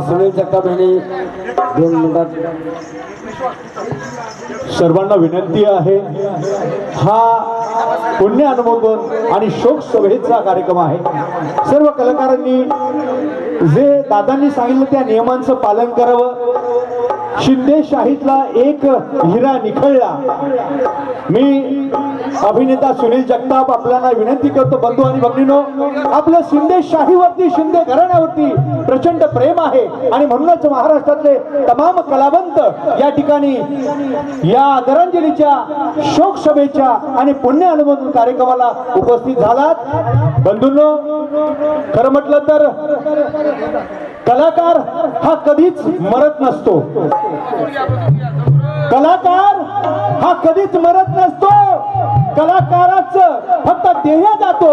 सुनील जगताप यांनी दोन मिनिटात सर्वांना विनंती आहे हा पुण्य अनुभव आणि शोक सभेचा कार्यक्रम आहे. सर्व कलाकारांनी जे दादांनी सांगितलं त्या नियमांचं पालन करावं. शिंदे शाहीतला एक हिरा निखळला. मी अभिनेता सुनील जगताप आपल्याला विनंती करतो बंधू आणि भगिनीनो आपलं शिंदे शाहीवरती शिंदे घराण्यावरती प्रचंड प्रेम आहे. आणि म्हणूनच महाराष्ट्रातले तमाम कलावंत या ठिकाणी या आदरांजलीच्या शोक सभेच्या आणि पुण्य अनुमोदन कार्यक्रमाला उपस्थित झालात. बंधूंनो खरं म्हटलं तर कलाकार हा कधीच मरत नसतो. कलाकार हा कधीच मरत नसतो. कलाकाराच फक्त देह जातो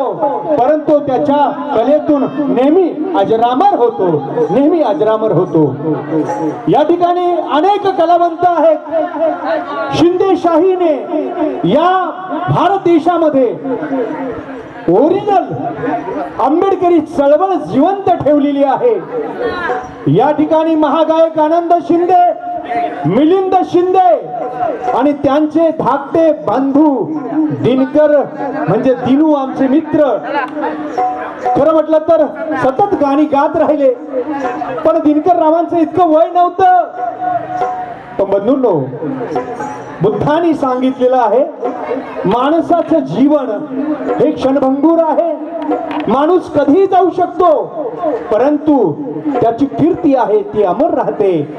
परंतु त्याच्या कलेतून नेहमी अजरामर होतो नेहमी अजरामर होतो. या ठिकाणी अनेक कलावंत आहेत. शिंदे शाहीने या भारत देशामध्ये ओरिजिनल आंबेडकरी चळवळ जिवंत ठेवलेली आहे. या ठिकाणी महागायक आनंद शिंदे मिलिंद शिंदे आणि त्यांचे धाकटे बांधू दिनकर म्हणजे दिनू आमचे मित्र. खरं म्हटलं तर सतत गाणी गात राहिले. पण दिनकर रावांचं इतकं वय नव्हतं. पण बंधूंनो बुद्धाने सांगितलेलं आहे माणसाचं जीवन हे क्षणभंगूर आहे. माणूस कधीही जाऊ शकतो परंतु त्याची कीर्ती आहे ती अमर राहते.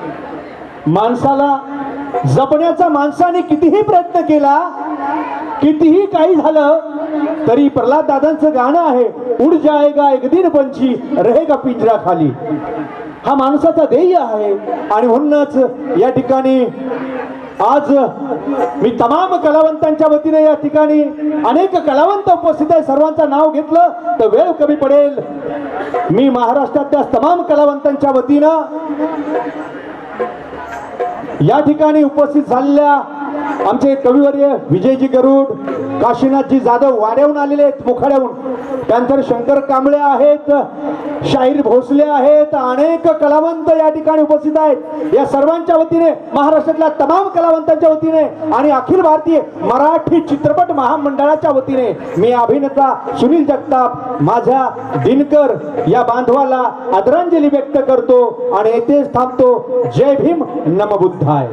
माणसाला जपण्याचा माणसाने कितीही प्रयत्न केला कितीही काही झालं तरी प्रल्हाद दादांचं गाणं आहे उड जायगा एक दिन पंछी रहेगा पिंजरा खाली. हा माणसाचा ध्येय आहे. आणि म्हणूनच या ठिकाणी आज मी तमाम कलावंतांच्या वतीने या ठिकाणी अनेक कलावंत उपस्थित आहे सर्वांचं नाव घेतलं तर वेळ कमी पडेल. मी महाराष्ट्रातल्या तमाम कलावंतांच्या वतीनं या ठिकाणी उपस्थित झालेल्या आमचे कविवर्य विजयजी गरुड काशीनाथजी जाधव वाड्याहून आलेले आहेत मोखाड्याहून. त्यानंतर शंकर कांबळे आहेत शाहीर भोसले आहेत अनेक कलावंत या ठिकाणी उपस्थित आहेत. या सर्वांच्या वतीने महाराष्ट्रातल्या तमाम कलावंतांच्या वतीने आणि अखिल भारतीय मराठी चित्रपट महामंडळाच्या वतीने मी अभिनेता सुनील जगताप माझ्या दिनकर या बांधवाला आदरांजली व्यक्त करतो आणि येथेच थांबतो. जय भीम नमबुद्धाय.